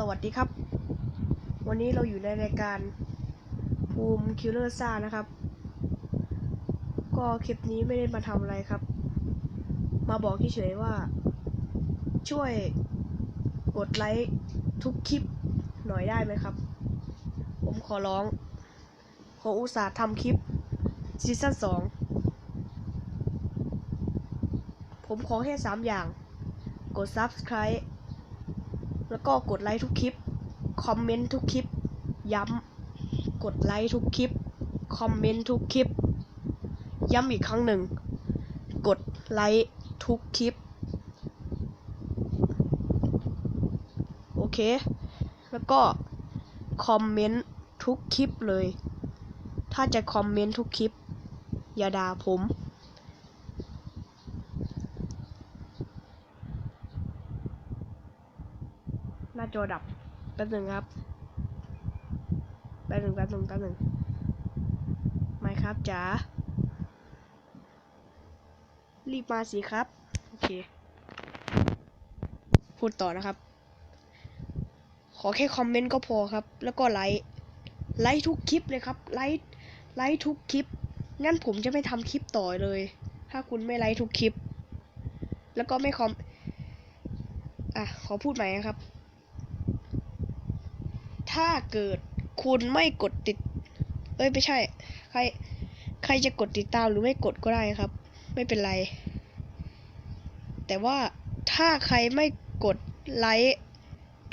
สวัสดีครับ วันนี้เราอยู่ในรายการภูมิคิลเลอร์ซ่านะครับ ก็คลิปนี้ไม่ได้มาทำอะไรครับ มาบอกเฉยๆว่า ช่วยกดไลค์ทุกคลิปหน่อยได้ไหมครับ ผมขอร้อง ขออุตส่าห์ทำคลิปซีซั่นสองผมขอแค่สามอย่าง กด Subscribe แล้วก็กดไลค์ทุกคลิป คอมเมนต์ทุกคลิป ย้ำ กดไลค์ทุกคลิป คอมเมนต์ทุกคลิป ย้ำอีกครั้งหนึ่ง กดไลค์ทุกคลิป โอเค แล้วก็คอมเมนต์ทุกคลิปเลย ถ้าจะคอมเมนต์ทุกคลิป อย่าด่าผม หน้าจอดับแป๊บหนึ่งครับแป๊บหนึ่งแป๊บหนึ่งแป๊บหนึ่งไม่ครับจ๋ารีบมาสิครับ โอเค พูดต่อนะครับ ขอแค่คอมเมนต์ก็พอครับ แล้วก็ไลค์ ไลค์ทุกคลิปเลยครับ ไลค์ ไลค์ทุกคลิป งั้นผมจะไม่ทำคลิปต่อเลย ถ้าคุณไม่ไลค์ทุกคลิป แล้วก็ไม่คอม อะ ขอพูดใหม่นะครับ ถ้าเกิดคุณไม่กดติด เอ้ยไม่ใช่ ใคร ใครจะกดติดตามหรือไม่กดก็ได้ครับ ไม่เป็นไร แต่ว่าถ้าใครไม่กดไลค์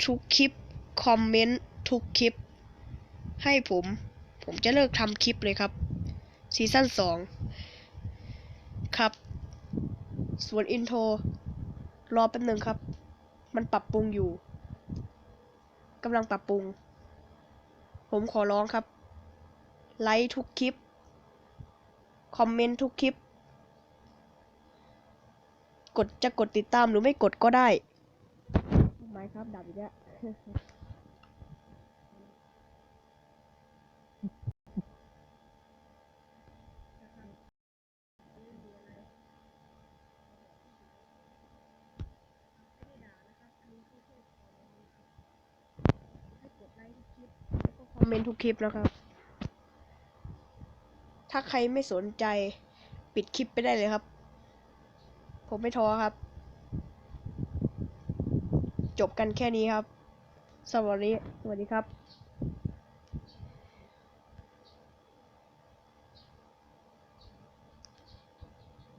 ทุกคลิป คอมเมนต์ทุกคลิป ให้ผม ผมจะเลิกทำคลิปเลยครับ ซีซั่นสองครับ ส่วนอินโทร รอแป๊บหนึ่งครับ มันปรับปรุงอยู่กำลังปรับปรุง ผมขอร้องครับ ไลค์ทุกคลิป คอมเมนต์ทุกคลิป กดจะกดติดตามหรือไม่กดก็ได้ไมครับ ดับอีกแล้ว อมเมนต์ทุกคลิปนะครับ ถ้าใครไม่สนใจปิดคลิปไปได้เลยครับ ผมไม่ท้อครับ จบกันแค่นี้ครับ สวัสดี สวัสดีครับ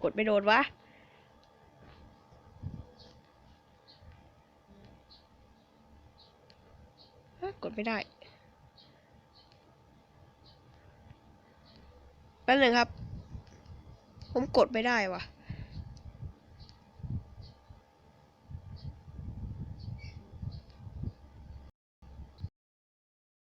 กดไม่โดนวะ กดไม่ได้ แป๊บหนึงครับ ผมกดไม่ได้วะ